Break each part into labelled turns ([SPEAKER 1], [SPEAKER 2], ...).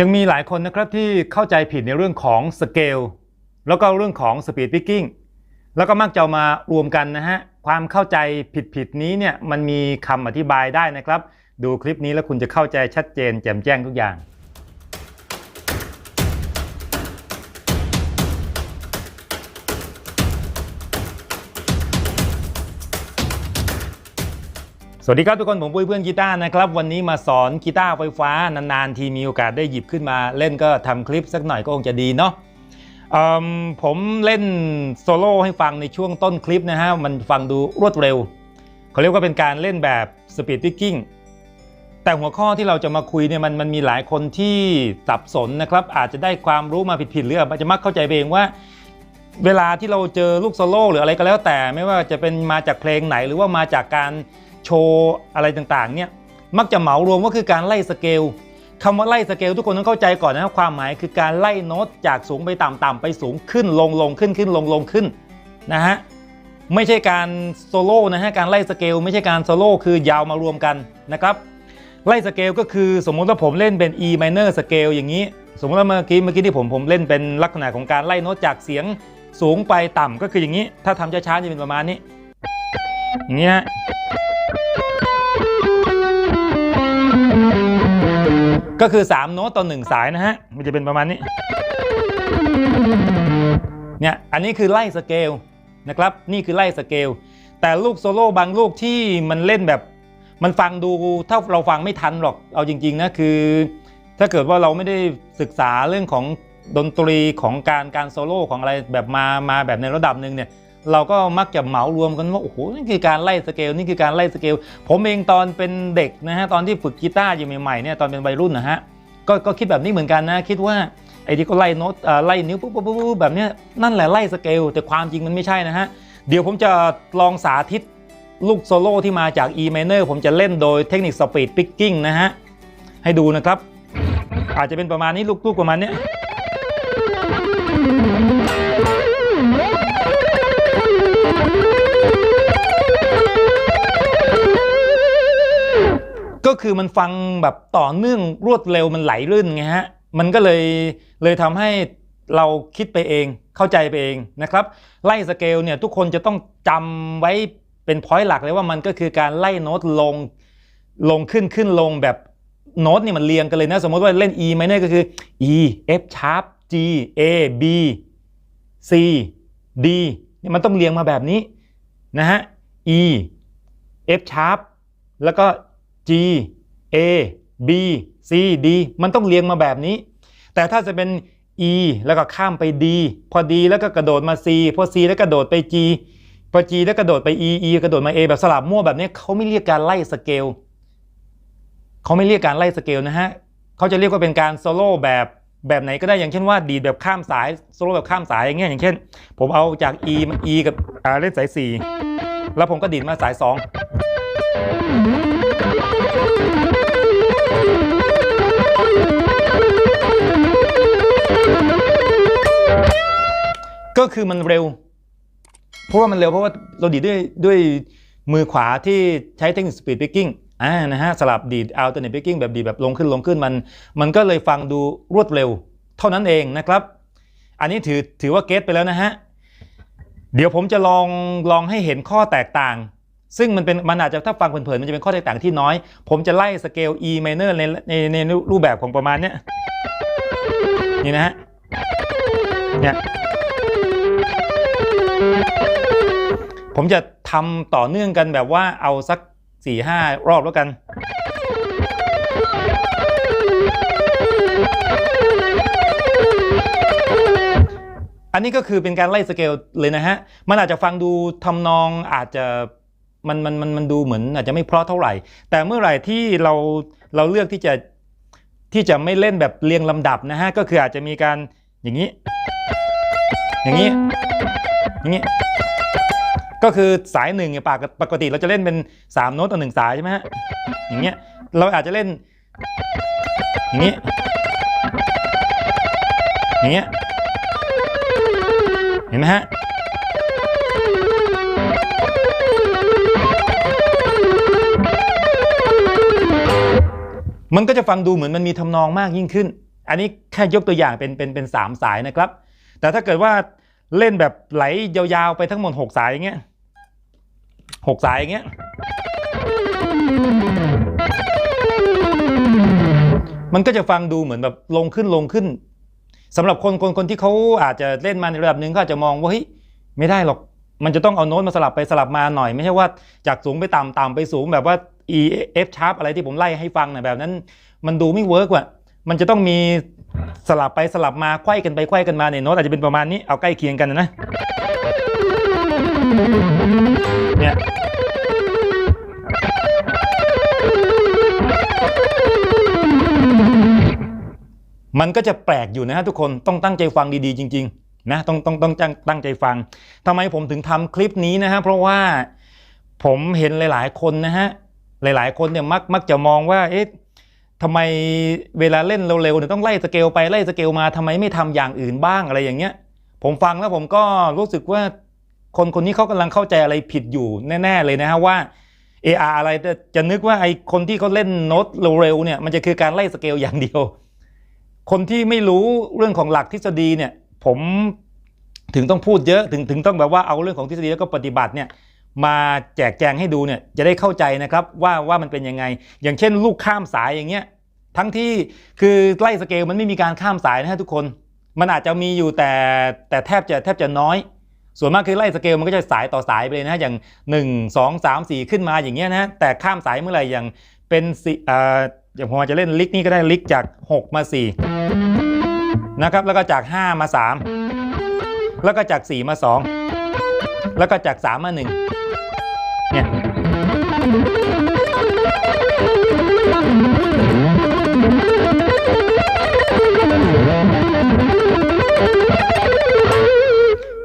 [SPEAKER 1] ยังมีหลายคนนะครับที่เข้าใจผิดในเรื่องของสเกลแล้วก็เรื่องของสปีดพิกกิ้งแล้วก็มักจะมารวมกันนะฮะความเข้าใจผิดๆนี้เนี่ยมันมีคำอธิบายได้นะครับ ดูคลิปนี้แล้วคุณจะเข้าใจชัดเจนแจ่มแจ้งทุกอย่าง สวัสดีครับทุกคนผมปุ้ยเพื่อนกีตาร์นะครับ วันนี้มาสอนกีตาร์ไฟฟ้านานๆ ทีมีโอกาสได้หยิบขึ้นมาเล่นก็ทำคลิปสักหน่อยก็คงจะดีเนาะมผมเล่นโซโล่ให้ฟังในช่วงต้นคลิปนะฮะ มันฟังดูรวดเร็ว เขาเรียกว่าเป็นการเล่นแบบสปีดพิกกิ้งแต่หัวข้อที่เราจะมาคุยเนี่ยมันมันมีหลายคนที่สับสนนะครับ อาจจะได้ความรู้มาผิดๆหรืออาจจะมักเข้าใจเองว่าเวลาที่เราเจอลูกโซโล่หรืออะไรก็แล้วแต่ ไม่ว่าจะเป็นมาจากเพลงไหนหรือว่ามาจากการ โชว์อะไรต่างๆเนี่ยมักจะเหมารวมว่าคือการไล่สเกลคำว่าไล่สเกลทุกคนต้องเข้าใจก่อนนะครับความหมายคือการไล่โน้ตจากสูงไปต่ำต่ำไปสูงขึ้นลงลงขึ้นขึ้นลงลงขึ้นนะฮะไม่ใช่การโซโล่นะฮะการไล่สเกลไม่ใช่การโซโล่คือยาวมารวมกันนะครับไล่สเกลก็คือสมมุติว่าผมเล่นเป็น E minor scale อย่างนี้ สมมติว่าเมื่อกี้เมื่อกี้ที่ผมผมเล่นเป็นลักษณะของการไล่โน้ตจากเสียงสูงไปต่ำก็คืออย่างนี้ ถ้าทำช้าๆจะเป็นประมาณนี้อย่างนี้ฮะ ก็คือ 3 โน้ตต่อ 1 สายนะฮะ มันจะเป็นประมาณนี้ เนี่ย อันนี้คือไล่สเกลนะครับ นี่คือไล่สเกล แต่ลูกโซโล่บางลูกที่มันเล่นแบบ มันฟังดูถ้าเราฟังไม่ทันหรอก เอาจริงๆนะคือ ถ้าเกิดว่าเราไม่ได้ศึกษาเรื่องของดนตรีของการการโซโล่ของอะไรแบบมา มาแบบในระดับหนึ่งเนี่ย เราก็มักจะเหมารวมกันว่าโอ้โหนี่คือการไล่สเกลนี่คือการไล่สเกลผมเองตอนเป็นเด็กนะฮะตอนที่ฝึกกีตาร์อยู่ใหม่ๆเนี่ยตอนเป็นวัยรุ่นนะฮะก็ก็คิดแบบนี้เหมือนกันนะคิดว่าไอ้ที่ก็ไล่โน้ตเอ่อไล่นิ้วปุ๊บปุ๊บปุ๊บแบบนี้นั่นแหละไล่สเกลแต่ความจริงมันไม่ใช่นะฮะเดี๋ยวผมจะลองสาธิตลูกโซโล่ที่มาจาก E minor ผมจะเล่นโดยเทคนิค speed picking นะฮะให้ดูนะครับ อาจจะเป็นประมาณนี้ลูกๆประมาณเนี้ ก็คือมันฟังแบบต่อเนื่องรวดเร็วมันไหลลื่นไงฮะมันก็เลยเลยทำให้เราคิดไปเองเข้าใจไปเองนะครับ ไล่สเกลเนี่ยทุกคนจะต้องจำไว้เป็นพอยต์หลักเลยว่ามันก็คือการไล่โน้ตลงลงขึ้นขึ้นลงแบบโน้ตนี่มันเรียงกันเลยนะ สมมติว่าเล่น E minor ก็คือ E F sharp G A B C D นี่มันต้องเรียงมาแบบนี้นะฮะ E F sharp แล้วก็ G A B C D มันต้องเรียงมาแบบนี้ แต่ถ้าจะเป็น E แล้วก็ข้ามไป D พอ D แล้วก็กระโดดมา C พอ C แล้วกระโดดไป G พอ G แล้วกระโดดไป E E กระโดดมา A แบบสลับมั่วแบบนี้เขาไม่เรียกการไล่สเกลเขาไม่เรียกการไล่สเกลนะฮะเขาจะเรียกว่าเป็นการโซโล่แบบแบบไหนก็ได้อย่างเช่นว่าดีดแบบข้ามสายโซโล่แบบข้ามสายอย่างเงี้ยอย่างเช่น ผมเอาจาก E มา E กับเล่นสาย 4 แล้วผมก็ดีดมาสาย 2 ก็คือมันเร็ว เพราะว่ามันเร็วเพราะว่าเราดีดด้วยด้วยมือขวาที่ใช้เทคนิค speed picking อ่านะฮะสลับดีด alternate picking แบบดีแบบลงขึ้นลงขึ้นมัน มันก็เลยฟังดูรวดเร็ว เท่านั้นเองนะครับ อันนี้ถือถือว่าเก็ตไปแล้วนะฮะ เดี๋ยวผมจะลองลองให้เห็นข้อแตกต่าง ซึ่งมันเป็นมันอาจจะถ้าฟังเผินๆมันจะเป็นข้อแตกต่างที่น้อย ผมจะไล่สเกล E minor ในในในรูปแบบของประมาณเนี้ยนี่นะฮะเนี่ยผมจะทำต่อเนื่องกันแบบว่าเอาสัก4ี่ห้ารอบแล้วกันอันนี้ก็คือเป็นการไล่สเกลเลยนะฮะ มันอาจจะฟังดูทำนองอาจจะ มันมันมันมันดูเหมือนอาจจะไม่เพราะเท่าไหร่ แต่เมื่อไหร่ที่เราเราเลือกที่จะที่จะไม่เล่นแบบเรียงลำดับนะฮะก็คืออาจจะมีการอย่างนี้ อย่างนี้อย่างนี้ ก็คือสายหนึ่งเนี่ยปกปกติเราจะเล่นเป็น3โน้ตต่อหนึ่งสายใช่ไหมฮะอย่างเงี้ยเราอาจจะเล่น อย่างนี้ อย่างเงี้ยเห็นไหมฮะ มันก็จะฟังดูเหมือนมันมีทำนองมากยิ่งขึ้น อันนี้แค่ยกตัวอย่างเป็นเป็นเป็นสามสายนะครับ แต่ถ้าเกิดว่าเล่นแบบไหลยาวๆไปทั้งหมดหกสายอย่างเงี้ยหกสายอย่างเงี้ยมันก็จะฟังดูเหมือนแบบลงขึ้นลงขึ้นสำหรับคนคนคนที่เขาอาจจะเล่นมาในระดับหนึ่งก็อาจจะมองว่าเฮ้ยไม่ได้หรอก มันจะต้องเอาโน้ตมาสลับไปสลับมาหน่อย ไม่ใช่ว่าจากสูงไปต่ำต่ำไปสูงแบบว่า E F sharp อะไรที่ผมไล่ให้ฟังนะแบบนั้น มันดูไม่เวิร์กว่ะมันจะต้องมีสลับไปสลับมาไขว้กันไปไขว้กันมาเนี่ยโน้ตอาจจะเป็นประมาณนี้เอาใกล้เคียงกันนะเนี่ยมันก็จะแปลกอยู่นะฮะทุกคนต้องตั้งใจฟังดีๆจริงๆนะต้องต้องต้องตั้งตั้งใจฟังทำไมผมถึงทำคลิปนี้นะฮะเพราะว่าผมเห็นหลาย ๆ คนนะฮะ หลาย ๆ คนเนี่ยมักมักจะมองว่าเอ๊ะทำไมเวลาเล่นเร็วๆเนี่ยต้องไล่สเกลไปไล่สเกลมาทำไมไม่ทำอย่างอื่นบ้างอะไรอย่างเงี้ย ผมฟังแล้วผมก็รู้สึกว่าคนคนนี้เขากำลังเข้าใจอะไรผิดอยู่แน่ ๆ เลยนะฮะว่า AR อะไรจะจะนึกว่าไอคนที่เขาเล่นโน้ตเร็วๆเนี่ยมันจะคือการไล่สเกลอย่างเดียว คนที่ไม่รู้เรื่องของหลักทฤษฎีเนี่ยผมถึงต้องพูดเยอะถึงถึงต้องแบบว่าเอาเรื่องของทฤษฎีแล้วก็ปฏิบัติเนี่ย มาแจกแจงให้ดูเนี่ยจะได้เข้าใจนะครับว่าว่ามันเป็นยังไง อย่างเช่น ลูกข้ามสายอย่างเงี้ยทั้งที่คือไล่สเกลมันไม่มีการข้ามสายนะฮะทุกคน มันอาจจะมีอยู่แต่แต่แทบจะแทบจะน้อย ส่วนมากคือไล่สเกลมันก็จะสายต่อสายไปเลยนะอย่าง 1 2 3 4 ขึ้นมาอย่างเงี้ยนะแต่ข้ามสายเมื่อไหร่อย่างเป็นสิเอ่ออย่างผมอจจะเล่นลิกนี่ก็ได้ลิกจาก 6 มา 4 นะครับแล้วก็จาก 5 มา 3 แล้วก็จาก 4 มา 2 แล้วก็จาก 3 มา 1 เนี่ย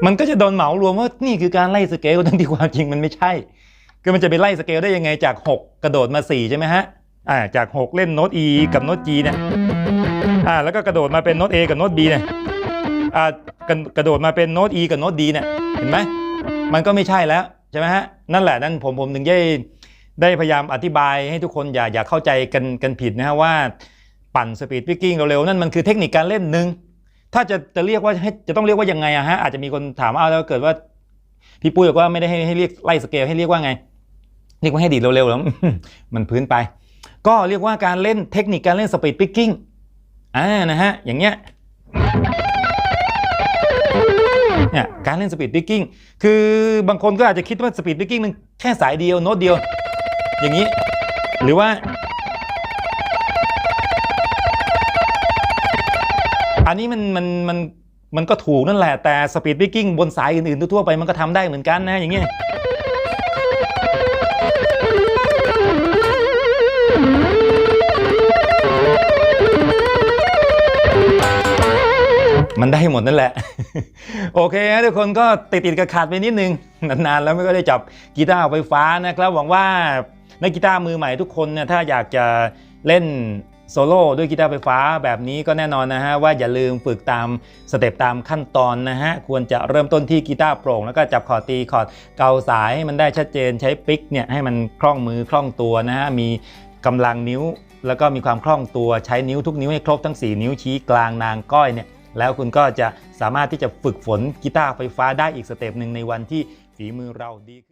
[SPEAKER 1] มันก็จะโดนเหมารวมว่านี่คือการไล่สเกลทั้งที่ความจริงมันไม่ใช่ คือมันจะไปไล่สเกลได้ยังไงจาก 6 กระโดดมา 4 ใช่ไหมฮะอ่าจาก 6 เล่นโน้ต E กับโน้ต G เนี่ยอ่าแล้วก็กระโดดมาเป็นโน้ต A กับโน้ต B เนี่ยอ่ากระกระโดดมาเป็นโน้ต E กับโน้ต D เนี่ยเห็นไหมมันก็ไม่ใช่แล้ว ใช่ไหมฮะนั่นแหละนั่นผมผมถึงได้ได้พยายามอธิบายให้ทุกคนอย่าอย่าเข้าใจกันกันผิดนะฮะว่าปั่นสปีดพิกกิ้งเร็วๆนั่นมันคือเทคนิคการเล่นหนึ่งถ้าจะจะเรียกว่าให้จะต้องเรียกว่ายังไงอะฮะอาจจะมีคนถามว่าเอาแล้วเกิดว่าพี่ปุ้ยบอกว่าไม่ได้ให้ให้เรียกไล่สเกลให้เรียกว่าไงเรียกว่าให้ดีดเร็วๆแล้วมันพื้นไป ก็เรียกว่าการเล่นเทคนิคการเล่นสปีดพิกกิ้งอ่านะฮะอย่างเงี้ย เนี่ยการเล่นสปีดพิกกิ้งคือบางคนก็อาจจะคิดว่าสปีดพิกกิ้งมันแค่สายเดียวโน้ตเดียว อย่างนี้ หรือว่า อันนี้มันมันมันมันก็ถูกนั่นแหละแต่สปีด p ิกกิ้งบนสายอื่นๆทั่วไปมันก็ทำได้เหมือนกันนะอย่างเงี้ย มันได้หมดนั่นแหละ โอเคนะทุกคนก็ติดติดๆขัดไปนิดนึง นานๆ แล้วไม่ก็ได้จับกีตาร์ไฟฟ้านะครับ หวังว่านักกีตาร์มือใหม่ทุกคนเนี่ยถ้าอยากจะเล่นโซโล่ด้วยกีตาร์ไฟฟ้าแบบนี้ก็แน่นอนนะฮะว่าอย่าลืมฝึกตามสเต็ปตามขั้นตอนนะฮะควรจะเริ่มต้นที่กีตาร์โปร่ง แล้วก็จับคอร์ดตีคอร์ดเกาสายให้มันได้ชัดเจนใช้ปิกเนี่ยให้มันคล่องมือคล่องตัวนะฮะมีกำลังนิ้ว แล้วก็มีความคล่องตัวใช้นิ้วทุกนิ้วให้ครบทั้ง 4 นิ้วชี้กลางนางก้อยเนี่ย แล้วคุณก็จะสามารถที่จะฝึกฝนกีตาร์ไฟฟ้าได้อีกสเต็ปหนึ่งในวันที่ฝีมือเราดีขึ้น